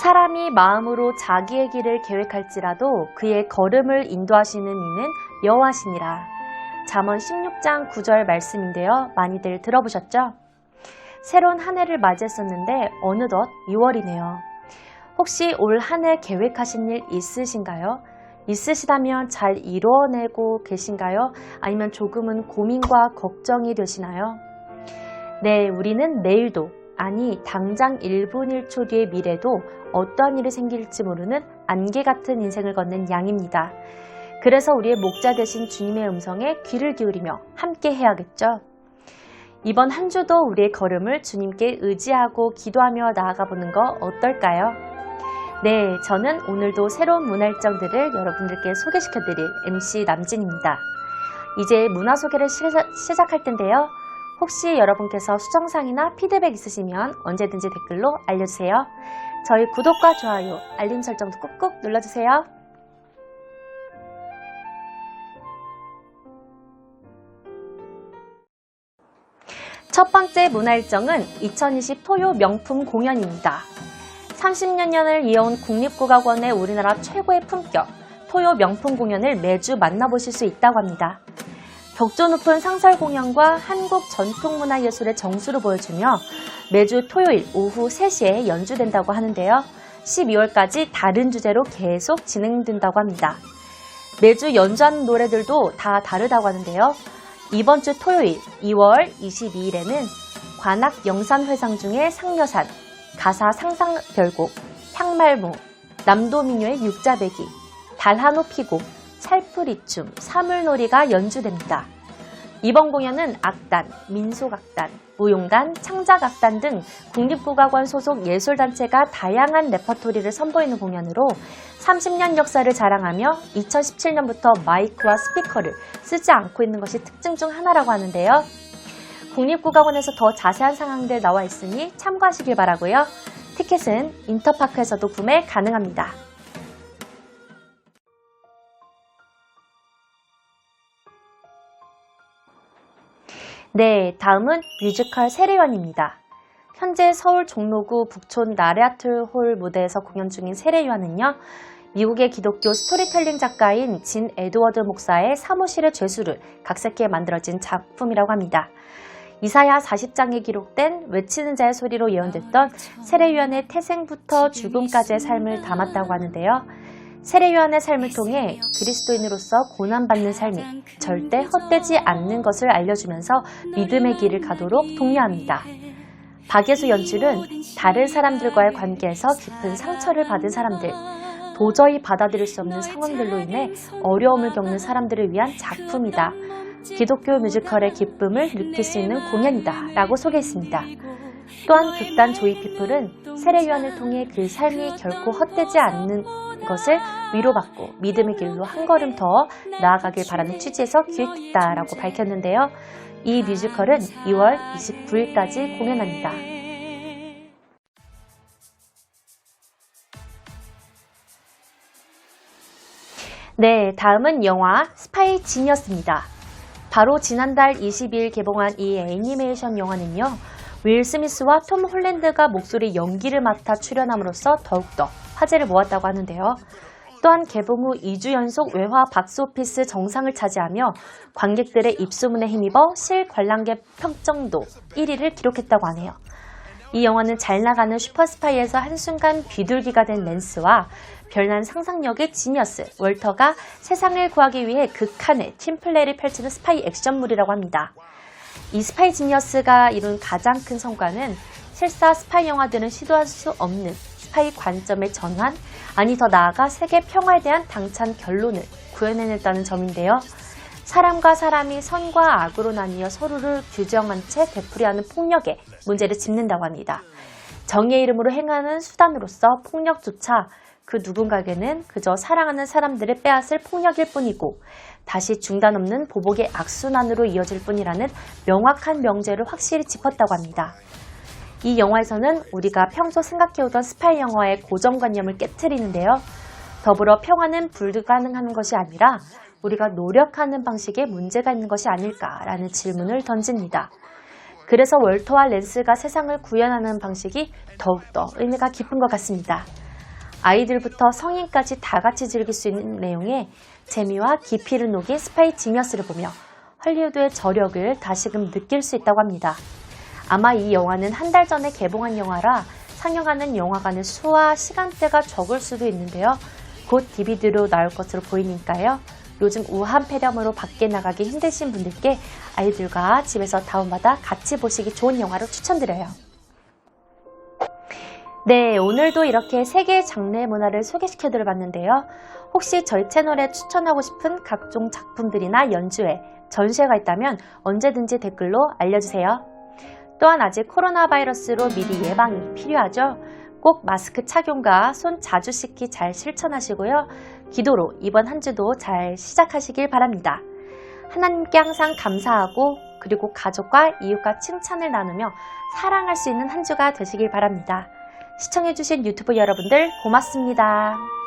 사람이 마음으로 자기의 길을 계획할지라도 그의 걸음을 인도하시는 이는 여호와시니라. 잠언 16장 9절 말씀인데요. 많이들 들어보셨죠? 새로운 한 해를 맞이했었는데 어느덧 6월이네요. 혹시 올 한 해 계획하신 일 있으신가요? 있으시다면 잘 이루어내고 계신가요? 아니면 조금은 고민과 걱정이 되시나요? 네, 우리는 내일도, 아니, 당장 1분 1초 뒤의 미래도 어떠한 일이 생길지 모르는 안개 같은 인생을 걷는 양입니다. 그래서 우리의 목자 되신 주님의 음성에 귀를 기울이며 함께 해야겠죠? 이번 한 주도 우리의 걸음을 주님께 의지하고 기도하며 나아가 보는 거 어떨까요? 네, 저는 오늘도 새로운 문화일정들을 여러분들께 소개시켜드릴 MC 남진입니다. 이제 문화 소개를 시작, 할 텐데요. 혹시 여러분께서 수정상이나 피드백 있으시면 언제든지 댓글로 알려주세요. 저희 구독과 좋아요, 알림 설정도 꾹꾹 눌러주세요. 첫 번째 문화일정은 2020 토요 명품 공연입니다. 30년을 이어온 국립국악원의 우리나라 최고의 품격, 토요 명품 공연을 매주 만나보실 수 있다고 합니다. 격조 높은 상설 공연과 한국 전통문화예술의 정수를 보여주며 매주 토요일 오후 3시에 연주된다고 하는데요. 12월까지 다른 주제로 계속 진행된다고 합니다. 매주 연주하는 노래들도 다 다르다고 하는데요. 이번 주 토요일 2월 22일에는 관악 영산회상 중에 상여산, 가사 상상 별곡, 향말무, 남도민요의 육자배기, 피고, 찰프리춤, 사물놀이가 연주됩니다. 이번 공연은 악단, 민속악단, 무용단, 창작악단 등 국립국악원 소속 예술단체가 다양한 레퍼토리를 선보이는 공연으로 30년 역사를 자랑하며 2017년부터 마이크와 스피커를 쓰지 않고 있는 것이 특징 중 하나라고 하는데요. 국립국악원에서 더 자세한 상황들 나와 있으니 참고하시길 바라고요. 티켓은 인터파크에서도 구매 가능합니다. 네, 다음은 뮤지컬 세례요한입니다. 현재 서울 종로구 북촌 나레아틀홀 무대에서 공연 중인 세례요한은요, 미국의 기독교 스토리텔링 작가인 진 에드워드 목사의 사무실의 죄수를 각색해 만들어진 작품이라고 합니다. 이사야 40장에 기록된 외치는 자의 소리로 예언됐던 세례요한의 태생부터 죽음까지의 삶을 담았다고 하는데요. 세례요한의 삶을 통해 그리스도인으로서 고난받는 삶이 절대 헛되지 않는 것을 알려주면서 믿음의 길을 가도록 독려합니다. 박예수 연출은 다른 사람들과의 관계에서 깊은 상처를 받은 사람들, 도저히 받아들일 수 없는 상황들로 인해 어려움을 겪는 사람들을 위한 작품이다. 기독교 뮤지컬의 기쁨을 느낄 수 있는 공연이다. 라고 소개했습니다. 또한 극단 조이 피플은 세례요한을 통해 그 삶이 결코 헛되지 않는 것을 위로받고 믿음의 길로 한 걸음 더 나아가길 바라는 취지에서 기획했다라고 밝혔는데요. 이 뮤지컬은 2월 29일까지 공연합니다. 네, 다음은 영화 스파이 지니어스입니다. 바로 지난달 22일 개봉한 이 애니메이션 영화는요. 윌 스미스와 톰 홀랜드가 목소리 연기를 맡아 출연함으로써 더욱더 화제를 모았다고 하는데요. 또한 개봉 후 2주 연속 외화 박스오피스 정상을 차지하며 관객들의 입소문에 힘입어 실관람객 평점도 1위를 기록했다고 하네요. 이 영화는 잘 나가는 슈퍼스파이에서 한순간 비둘기가 된 랜스와 별난 상상력의 지니어스 월터가 세상을 구하기 위해 극한의 팀플레이를 펼치는 스파이 액션물이라고 합니다. 이 스파이 지니어스가 이룬 가장 큰 성과는 실사 스파이 영화들은 시도할 수 없는 스파이 관점의 전환, 아니 더 나아가 세계 평화에 대한 당찬 결론을 구현해냈다는 점인데요. 사람과 사람이 선과 악으로 나뉘어 서로를 규정한 채 되풀이하는 폭력에 문제를 짚는다고 합니다. 정의의 이름으로 행하는 수단으로서 폭력조차 그 누군가에게는 그저 사랑하는 사람들을 빼앗을 폭력일 뿐이고 다시 중단 없는 보복의 악순환으로 이어질 뿐이라는 명확한 명제를 확실히 짚었다고 합니다. 이 영화에서는 우리가 평소 생각해오던 스파이 영화의 고정관념을 깨뜨리는데요. 더불어 평화는 불가능한 것이 아니라 우리가 노력하는 방식에 문제가 있는 것이 아닐까라는 질문을 던집니다. 그래서 월터와 랜스가 세상을 구현하는 방식이 더욱더 의미가 깊은 것 같습니다. 아이들부터 성인까지 다 같이 즐길 수 있는 내용의 재미와 깊이를 녹인 스파이 지니어스를 보며 헐리우드의 저력을 다시금 느낄 수 있다고 합니다. 아마 이 영화는 한 달 전에 개봉한 영화라 상영하는 영화관의 수와 시간대가 적을 수도 있는데요. 곧 DVD로 나올 것으로 보이니까요. 요즘 우한 폐렴으로 밖에 나가기 힘드신 분들께 아이들과 집에서 다운받아 같이 보시기 좋은 영화로 추천드려요. 네, 오늘도 이렇게 세계의 장르 문화를 소개시켜 드려 봤는데요. 혹시 저희 채널에 추천하고 싶은 각종 작품들이나 연주회, 전시회가 있다면 언제든지 댓글로 알려주세요. 또한 아직 코로나 바이러스로 미리 예방이 필요하죠. 꼭 마스크 착용과 손 자주 씻기 잘 실천하시고요. 기도로 이번 한 주도 잘 시작하시길 바랍니다. 하나님께 항상 감사하고 그리고 가족과 이웃과 칭찬을 나누며 사랑할 수 있는 한 주가 되시길 바랍니다. 시청해주신 유튜브 여러분들 고맙습니다.